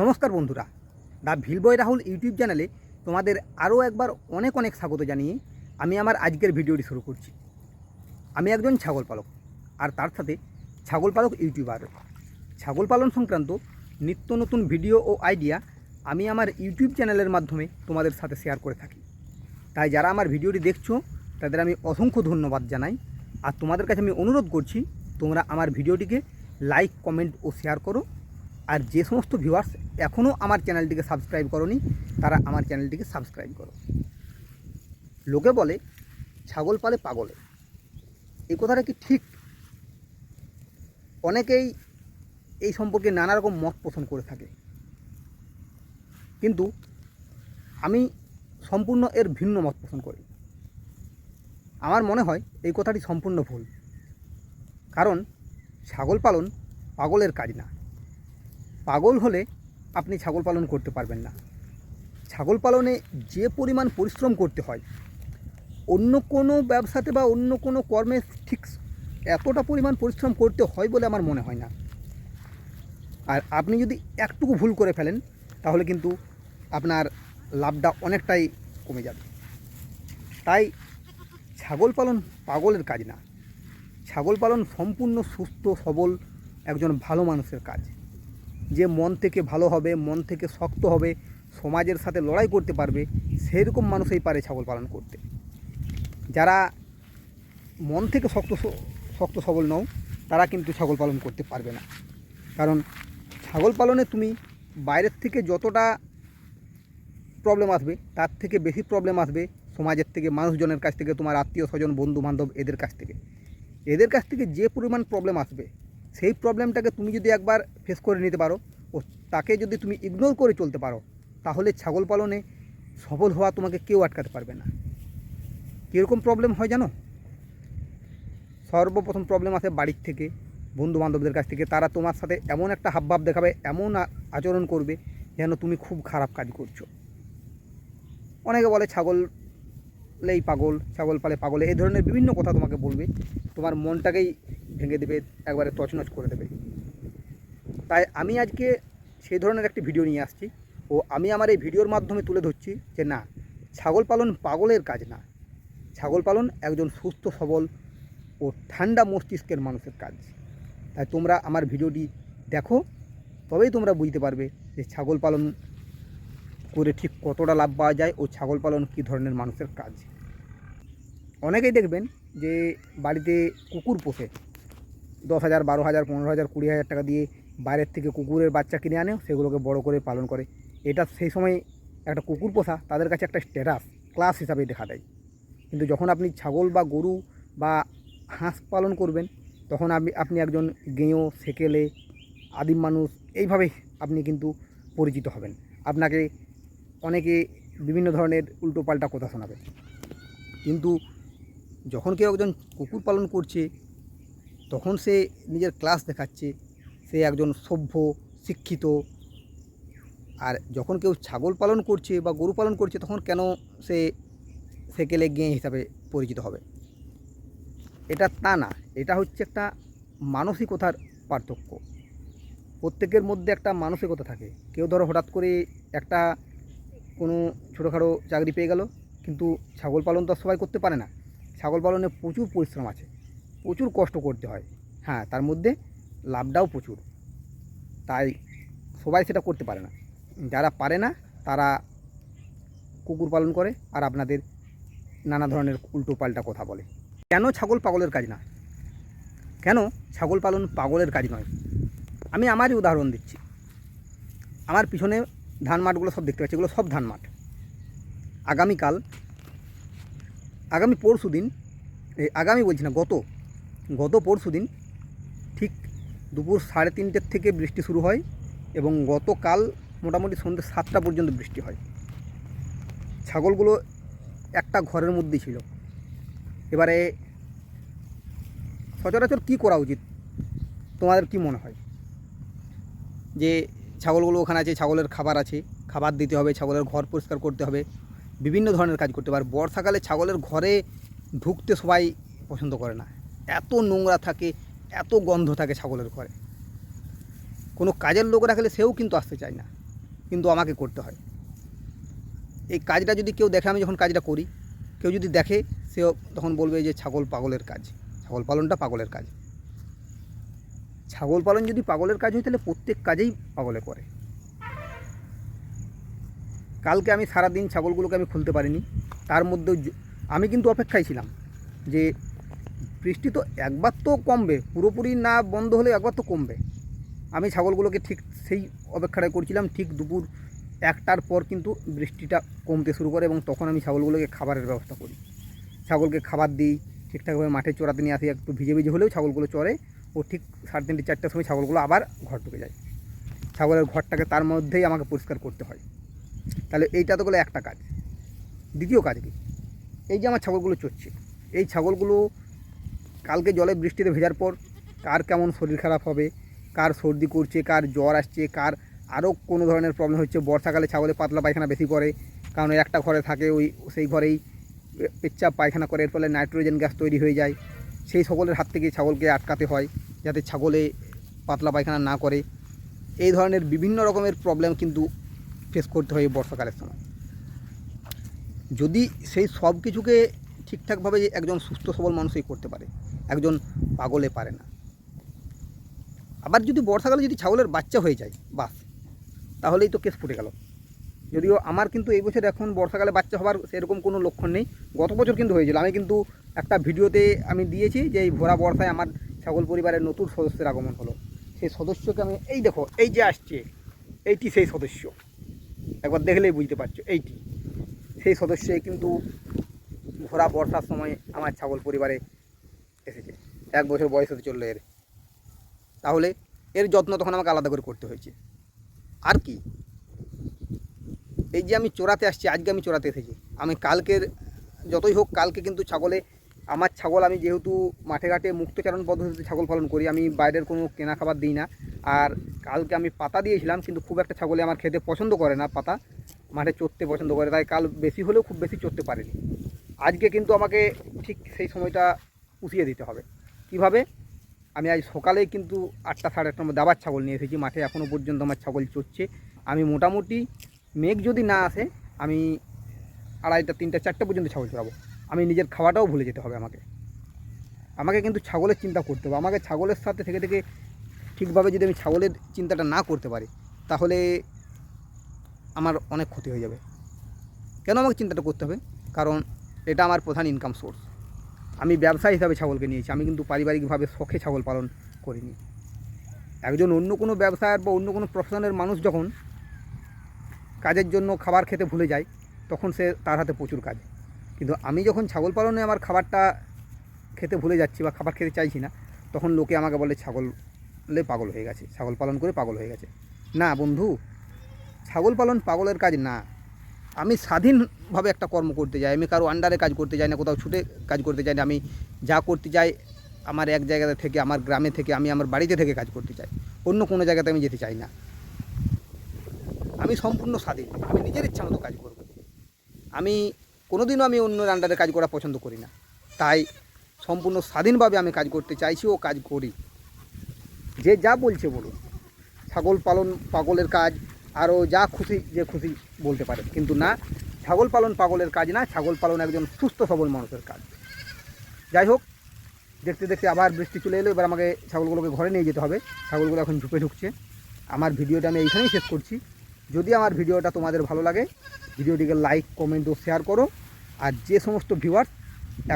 নমস্কার বন্ধুরা the ভিলবয় Rahul YouTube চ্যানেলে তোমাদের আরও একবার অনেক অনেক স্বাগত জানিয়ে আমি আমার আজকের ভিডিওটি শুরু করছি। আমি একজন ছাগল পালক আর তার সাথে ছাগল পালক ইউটিউবার। ছাগল পালন সংক্রান্ত নিত্য নতুন ভিডিও ও আইডিয়া আমি আমার ইউটিউব চ্যানেলের মাধ্যমে তোমাদের সাথে শেয়ার করে থাকি। তাই যারা আমার ভিডিওটি দেখছ, তাদের আমি অসংখ্য ধন্যবাদ জানাই। আর তোমাদের কাছে আমি অনুরোধ করছি, তোমরা আমার ভিডিওটিকে লাইক, কমেন্ট ও শেয়ার করো। আর যে সমস্ত ভিউয়ার্স এখনও আমার চ্যানেলটিকে সাবস্ক্রাইব করনি, তারা আমার চ্যানেলটিকে সাবস্ক্রাইব করো। লোকে বলে, ছাগল পালে পাগলে। এই কথাটা কি ঠিক? অনেকেই এই সম্পর্কে নানা রকম মত পোষণ করে থাকে। কিন্তু আমি সম্পূর্ণ এর ভিন্ন মত পোষণ করি। আমার মনে হয় এই কথাটি সম্পূর্ণ ভুল। কারণ ছাগল পালন পাগলের কাজ না। পাগল হলে আপনি ছাগল পালন করতে পারবেন না। ছাগল পালনে যে পরিমাণ পরিশ্রম করতে হয়, অন্য কোনো ব্যবসাতে বা অন্য কোনো কর্মে ঠিক এতটা পরিমাণ পরিশ্রম করতে হয় বলে আমার মনে হয় না। আর আপনি যদি একটুকু ভুল করে ফেলেন, তাহলে কিন্তু আপনার লাভটা অনেকটাই কমে যাবে। তাই ছাগল পালন পাগলের কাজ না। ছাগল পালন সম্পূর্ণ সুস্থ, সবল, একজন ভালো মানুষের কাজ। যে মন থেকে ভালো হবে, মন থেকে শক্ত হবে, সমাজের সাথে লড়াই করতে পারবে, সেরকম মানুষই পারে ছাগল পালন করতে। যারা মন থেকে শক্ত শক্ত সবল নও, তারা কিন্তু ছাগল পালন করতে পারবে না। কারণ ছাগল পালনে তুমি বাইরের থেকে যতটা প্রবলেম আসবে, তার থেকে বেশি প্রবলেম আসবে সমাজের থেকে, মানুষজনের কাছ থেকে, তোমার আত্মীয় স্বজন বন্ধু বান্ধব এদের কাছ থেকে। এদের কাছ থেকে যে পরিমাণ প্রবলেম আসবে সেই প্রবলেমটাকে তুমি যদি একবার ফেস করে নিতে পারো ও তাকে যদি তুমি ইগনোর করে চলতে পারো, তাহলে ছাগল পালনে সফল হওয়া তোমাকে কেউ আটকাতে পারবে না। কীরকম প্রবলেম হয় জানো? সর্বপ্রথম প্রবলেম আসে বাড়ির থেকে বন্ধু বান্ধবদের কাছ থেকে। তারা তোমার সাথে এমন একটা হাবভাব দেখাবে, এমন আচরণ করবে যেন তুমি খুব খারাপ কাজ করছ। অনেকে বলে ছাগলেই পাগল, ছাগল পালে পাগলে এই ধরনের বিভিন্ন কথা তোমাকে বলবে। তোমার মনটাকেই ভেঙে দেবে, একবারে তছনছ করে দেবে। তাই আমি আজকে সেই ধরনের একটি ভিডিও নিয়ে আসছি ও আমি আমার এই ভিডিওর মাধ্যমে তুলে ধরছি যে না, ছাগল পালন পাগলের কাজ না। ছাগল পালন একজন সুস্থ, সবল ও ঠান্ডা মস্তিষ্কের মানুষের কাজ। তাই তোমরা আমার ভিডিওটি দেখো, তবেই তোমরা বুঝতে পারবে যে ছাগল পালন করে ঠিক কতটা লাভ পাওয়া যায় ও ছাগল পালন কী ধরনের মানুষের কাজ। অনেকেই দেখবেন যে বাড়িতে কুকুর পোষে দশ হাজার, বারো হাজার, পনেরো হাজার, কুড়ি হাজার টাকা দিয়ে বাইরের থেকে কুকুরের বাচ্চা কিনে আনে সেগুলোকে বড় করে পালন করে। এটা সেই সময় একটা কুকুর পোষা, তাদের কাছে একটা স্ট্যাটাস ক্লাস হিসাবে দেখা দেয়। কিন্তু যখন আপনি ছাগল বা গরু বা হাঁস পালন করবেন, তখন আপনি আপনি একজন গেঁয়ো, সেকেলে, আদিম মানুষ এইভাবে আপনি কিন্তু পরিচিত হবেন। আপনাকে অনেকে বিভিন্ন ধরনের উল্টোপাল্টা কথা শোনাবে। কিন্তু যখন কেউ একজন কুকুর পালন করছে তখন সে নিজের ক্লাস দেখাচ্ছে। সে একজন সভ্য, শিক্ষিত। আর যখন কেউ ছাগল পালন করছে বা গরু পালন করছে, তখন কেন সে সেকেলে গেঁ হিসাবে পরিচিত হবে? এটা তা না, এটা হচ্ছে একটা মানসিকতার পার্থক্য। প্রত্যেকের মধ্যে একটা মানসিকতা থাকে। কেউ ধরো হঠাৎ করে একটা কোনো ছোটোখাটো চাকরি পেয়ে গেল, কিন্তু ছাগল পালন তো সবাই করতে পারে না। ছাগল পালনে প্রচুর পরিশ্রম আছে। প্রচুর কষ্ট করতে হয়। হ্যাঁ তার মধ্যে লাভটাও প্রচুর। তাই সবাই সেটা করতে পারে না। যারা পারে না, তারা কুকুর পালন করে আর আপনাদের নানা ধরনের উল্টো পাল্টা কথা বলে। কেন ছাগল পাগলের কাজ না? কেন ছাগল পালন পাগলের কাজ নয়? আমি আমারই উদাহরণ দিচ্ছি। আমার পিছনে ধান মাঠগুলো সব দেখতে পাচ্ছি, এগুলো সব ধান মাঠ। আগামীকাল, আগামী পরশু দিন আগামী বলছি না, গত গত পরশু দিন ঠিক দুপুর সাড়ে তিনটের থেকে বৃষ্টি শুরু হয় এবং গতকাল মোটামুটি সন্ধ্যে সাতটা পর্যন্ত বৃষ্টি হয়। ছাগলগুলো একটা ঘরের মধ্যেই ছিল। এবারে সচরাচর কী করা উচিত? তোমাদের কি মনে হয়? যে ছাগলগুলো ওখানে আছে, ছাগলের খাবার আছে, খাবার দিতে হবে, ছাগলের ঘর পরিষ্কার করতে হবে, বিভিন্ন ধরনের কাজ করতে হবে। আর বর্ষাকালে ছাগলের ঘরে ঢুকতে সবাই পছন্দ করে না। এত নোংরা থাকে, এত গন্ধ থাকে ছাগলের ঘরে। কোনো কাজের লোক রাখলে সেও কিন্তু আসতে চায় না, কিন্তু আমাকে করতে হয়। এই কাজটা যদি কেউ দেখে, আমি যখন কাজটা করি, কেউ যদি দেখে, সেও তখন বলবে যে ছাগল পাগলের কাজ, ছাগল পালনটা পাগলের কাজ। ছাগল পালন যদি পাগলের কাজ হয়, তাহলে প্রত্যেক কাজেই পাগলে করে। কালকে আমি সারাদিন ছাগলগুলোকে আমি খুলতে পারিনি, তার মধ্যেও আমি কিন্তু অপেক্ষায় ছিলাম যে বৃষ্টি তো একবার তো কমবে, পুরোপুরি না বন্ধ হলে একবার তো কমবে। আমি ছাগলগুলোকে ঠিক সেই অপেক্ষাটাই করছিলাম, ঠিক দুপুর একটার পর কিন্তু বৃষ্টিটা কমতে শুরু করে এবং তখন আমি ছাগলগুলোকে খাবারের ব্যবস্থা করি। ছাগলকে খাবার দিই, ঠিকঠাকভাবে মাঠে চড়াতে নিয়ে আসি, একটু ভিজে ভিজে হলেও ছাগলগুলো চড়ে, ও ঠিক সাড়ে তিনটে চারটার সময় ছাগলগুলো আবার ঘর ঢুকে যায়। ছাগলের ঘরটাকে তার মধ্যেই আমাকে পরিষ্কার করতে হয়। তাহলে এইটা তো গেলো একটা কাজ। দ্বিতীয় কাজ কি? এই যে আমার ছাগলগুলো চড়ছে, এই ছাগলগুলো কালকে জলে বৃষ্টিতে ভেজার পর কার কেমন শরীর খারাপ হবে? কার সর্দি করছে, কার জ্বর আসছে, কার আরও কোনো ধরনের প্রবলেম হচ্ছে? বর্ষাকালে ছাগলে পাতলা পায়খানা বেশি করে, কারণ একটা ঘরে থাকে ওই, সেই ঘরেই পেচ্ছাপ পায়খানা করে, এর ফলে নাইট্রোজেন গ্যাস তৈরি হয়ে যায়। সেই সকলের হাত থেকে ছাগলকে আটকাতে হয়, যাতে ছাগলে পাতলা পায়খানা না করে। এই ধরনের বিভিন্ন রকমের প্রবলেম কিন্তু ফেস করতে হয় বর্ষাকালের সময়। যদি সেই সব কিছুকে ঠিকঠাকভাবে একজন সুস্থ সবল মানুষই করতে পারে একজন পাগলে পারে না। আবার যদি বর্ষাকালে যদি ছাগলের বাচ্চা হয়ে যায়, বাস, তাহলেই তো কেস ফুটে গেল। যদিও আমার কিন্তু এই বছর এখন বর্ষাকালে বাচ্চা হওয়ার সেরকম কোনো লক্ষণ নেই। গত বছর কিন্তু হয়েছিল। আমি কিন্তু একটা ভিডিওতে আমি দিয়েছি যে এই ভোরা বর্ষায় আমার ছাগল পরিবারের নতুন সদস্যের আগমন হলো। সেই সদস্যকে আমি, এই দেখো, এই যে আসছে, এইটি সেই সদস্য। একবার দেখলেই বুঝতে পারছ, এইটি। সেই সদস্যই কিন্তু ভরা বর্ষার সময় আমার ছাগল পরিবারে এসেছে। এক বছর বয়স হতে চলল এর। তাহলে এর যত্ন তখন আমাকে আলাদা করে করতে হয়েছে। আর কি? এই যে আমি চোরাতে আসছি, আজকে আমি চোরাতে এসেছি। আমি কালকের, যতই হোক কালকে কিন্তু ছাগলে, আমার ছাগল আমি যেহেতু মাঠে ঘাটে মুক্তচারণ পদ্ধতিতে ছাগল পালন করি, আমি বাইরের কোনো কেনা খাবার দিই না। আর কালকে আমি পাতা দিয়েছিলাম, কিন্তু খুব একটা ছাগলে আমার খেতে পছন্দ করে না পাতা। মাঠে চড়তে পছন্দ করে, তাই কাল বেশি হলেও খুব বেশি চড়তে পারেনি। আজকে কিন্তু আমাকে ঠিক সেই সময়টা পুষিয়ে দিতে হবে। কীভাবে? আমি আজ সকালেই কিন্তু আটটা সাড়ে আটটার মধ্যে আবার ছাগল নিয়ে এসেছি। মাঠে এখনও পর্যন্ত আমার ছাগল চড়ছে। আমি মোটামুটি মেঘ যদি না আসে, আমি আড়াইটা, তিনটা, চারটা পর্যন্ত ছাগল চড়াবো। আমি নিজের খাওয়াটাও ভুলে যেতে হবে আমাকে। আমাকে কিন্তু ছাগলের চিন্তা করতে হবে। আমাকে ছাগলের সাথে থেকে থেকে ঠিকভাবে যদি আমি ছাগলের চিন্তাটা না করতে পারি, তাহলে আমার অনেক ক্ষতি হয়ে যাবে। কেন আমাকে চিন্তাটা করতে হবে? কারণ এটা আমার প্রধান ইনকাম সোর্স আমি ব্যবসা হিসাবে ছাগলকে নিয়েছি। আমি কিন্তু পারিবারিকভাবে শখে ছাগল পালন করিনি। একজন অন্য কোনো ব্যবসার বা অন্য কোনো প্রফেশনের মানুষ যখন কাজের জন্য খাবার খেতে ভুলে যায়, তখন সে তার হাতে প্রচুর কাজ। কিন্তু আমি যখন ছাগল পালনে আমার খাবারটা খেতে ভুলে যাচ্ছি বা খাবার খেতে চাইছি না, তখন লোকে আমাকে বলে, ছাগলে পাগল হয়ে গেছে। ছাগল পালন করে পাগল হয়ে গেছে। না বন্ধু, ছাগল পালন পাগলের কাজ না। আমি স্বাধীনভাবে একটা কর্ম করতে যাই, আমি কারও আন্ডারে কাজ করতে যাই না, কোথাও ছুটে কাজ করতে চাই না, আমি যা করতে চাই আমার এক জায়গাতে থেকে, আমার গ্রামে থেকে, আমি আমার বাড়িতে থেকে কাজ করতে চাই। অন্য কোনো জায়গাতে আমি যেতে চাই না। আমি সম্পূর্ণ স্বাধীন, আমি নিজের ইচ্ছা মতো কাজ করব। আমি কোনোদিনও আমি অন্যের আন্ডারে কাজ করা পছন্দ করি না। তাই সম্পূর্ণ স্বাধীনভাবে আমি কাজ করতে চাইছি ও কাজ করি। যে যা বলছে বলুন। ছাগল পালন, পাগলের কাজ আরও যা খুশি, যে খুশি বলতে পারে। কিন্তু না, ছাগল পালন পাগলের কাজ না, ছাগল পালন একজন সুস্থ সবল মানুষের কাজ। যাই হোক, দেখতে দেখতে আবার বৃষ্টি চলে এলো, এবার আমাকে ছাগলগুলোকে ঘরে নিয়ে যেতে হবে। ছাগলগুলো এখন ঝুঁকে ঢুকছে। আমার ভিডিওটা আমি এইখানেই শেষ করছি। যদি আমার ভিডিওটা তোমাদের ভালো লাগে, ভিডিওটিকে লাইক, কমেন্ট ও শেয়ার করো। আর যে সমস্ত ভিউয়ার্স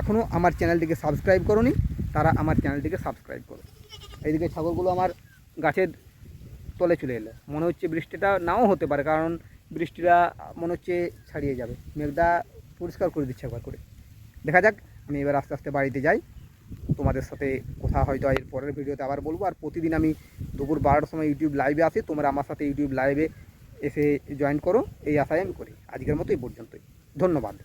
এখনও আমার চ্যানেলটিকে সাবস্ক্রাইব করোনি, তারা আমার চ্যানেলটিকে সাবস্ক্রাইব করো। এইদিকে ছাগলগুলো আমার গাছের তলে চলে এলো। মনে হচ্ছে বৃষ্টিটা নাও হতে পারে, কারণ বৃষ্টিটা মনে হচ্ছে ছাড়িয়ে যাবে। মেঘটা পরিষ্কার করে দিচ্ছে একবার করে। দেখা যাক, আমি এবার আস্তে আস্তে বাড়িতে যাই। তোমাদের সাথে কথা হয়তো এর পরের ভিডিওতে আবার বলব। আর প্রতিদিন আমি দুপুর বারোটার সময় ইউটিউব লাইভে আসি তোমরা আমার সাথে ইউটিউব লাইভে এসে জয়েন করো। এই আশায় আমি করি। আজকের মতো এই পর্যন্তই। ধন্যবাদ।